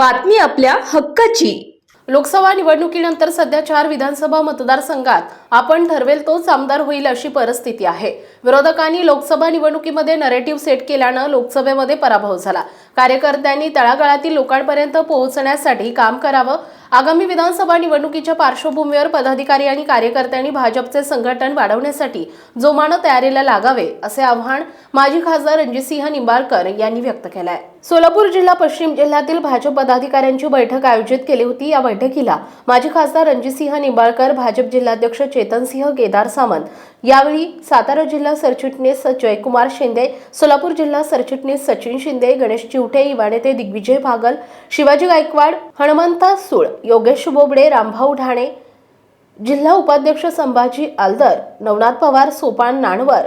बातमी आपल्या हक्काची. लोकसभा निवडणुकीनंतर सध्या चार विधानसभा मतदारसंघात आपण ठरवेल तोच आमदार होईल अशी परिस्थिती आहे. विरोधकांनी लोकसभा निवडणुकीमध्ये नरेटिव्ह सेट केल्यानं लोकसभेमध्ये पराभव झाला. कार्यकर्त्यांनी तळागाळातील लोकांपर्यंत पोहोचण्यासाठी काम करावं. आगामी विधानसभा निवडणुकीच्या पार्श्वभूमीवर पदाधिकारी आणि कार्यकर्त्यांनी भाजपचे संघटन वाढवण्यासाठी जोमानं तयारीला लागावे असे आव्हान माजी खासदार रणजितसिंह निंबाळकर यांनी व्यक्त केलं आहे सोलापूर जिल्हा पश्चिम जिल्ह्यातील भाजप पदाधिकाऱ्यांची बैठक आयोजित केली होती. या बैठकीला माजी खासदार रणजितसिंह निंबाळकर भाजप जिल्हाध्यक्ष चेतनसिंह केदार सामंत यावेळी सातारा जिल्हा सरचिटणीस जयकुमार शिंदे सोलापूर जिल्हा सरचिटणीस सचिन शिंदे गणेश चिवटे युवा नेते दिग्विजय भागल शिवाजी गायकवाड हनुमंता सुळ योगेश बोबडे रामभाऊ ढाणे जिल्हा उपाध्यक्ष संभाजी आलदर नवनाथ पवार सोपान नाणवर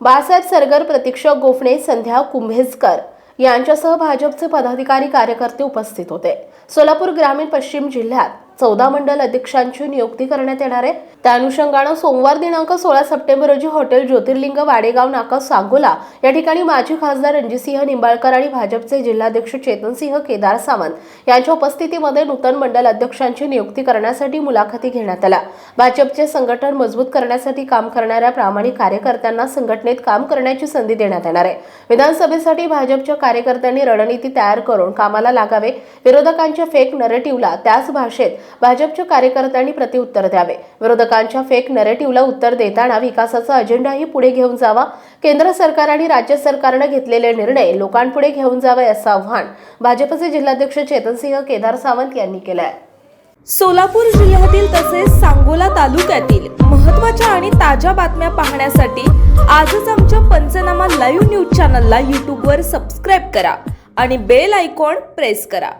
बाळासाहेब सरगर प्रतीक्षा गोफणे संध्या कुंभेजकर यांच्यासह भाजपचे पदाधिकारी कार्यकर्ते उपस्थित होते. सोलापूर ग्रामीण पश्चिम जिल्ह्यात चौदा मंडल अध्यक्षांची नियुक्ती करण्यात येणार आहे. त्या अनुषंगानं सोमवार दिनांक सोळा सप्टेंबर रोजी हॉटेल ज्योतिर्लिंग वाडेगाव नाका सांगोला या ठिकाणी माजी खासदार रणजितसिंह निंबाळकर आणि भाजपचे जिल्हाध्यक्ष चेतनसिंह केदार सावंत यांच्या उपस्थितीमध्ये नूतन मंडल अध्यक्षांची नियुक्ती करण्यासाठी मुलाखती घेण्यात आल्या. भाजपचे संघटन मजबूत करण्यासाठी काम करणाऱ्या प्रामाणिक कार्यकर्त्यांना संघटनेत काम करण्याची संधी देण्यात येणार आहे. विधानसभेसाठी भाजपच्या कार्यकर्त्यांनी रणनीती तयार करून कामाला लागावे विरोधकांच्या फेक नरेटिव्हला त्याच भाषेत भाजपच्या कार्यकर्त्यांनी प्रतिउत्तर द्यावे. विरोधकांच्या फेक नरेटिव्हला उत्तर देताना विकासाचा अजेंडाही पुढे घेऊन जावा. केंद्र सरकार आणि राज्य सरकारनं घेतलेले निर्णय लोकांपुढे घेऊन जावे असं आव्हान भाजपचे जिल्हाध्यक्ष चेतनसिंह केदार सावंत यांनी केलं आहे सोलापूर जिल्ह्यातील तसेच सांगोला तालुक्यातील महत्त्वाच्या आणि ताज्या बातम्या पाहण्यासाठी आजच आमच्या पंचनामा लाईव्ह न्यूज चॅनलला यूट्यूबवर सबस्क्राईब करा आणि बेल आयकॉन प्रेस करा.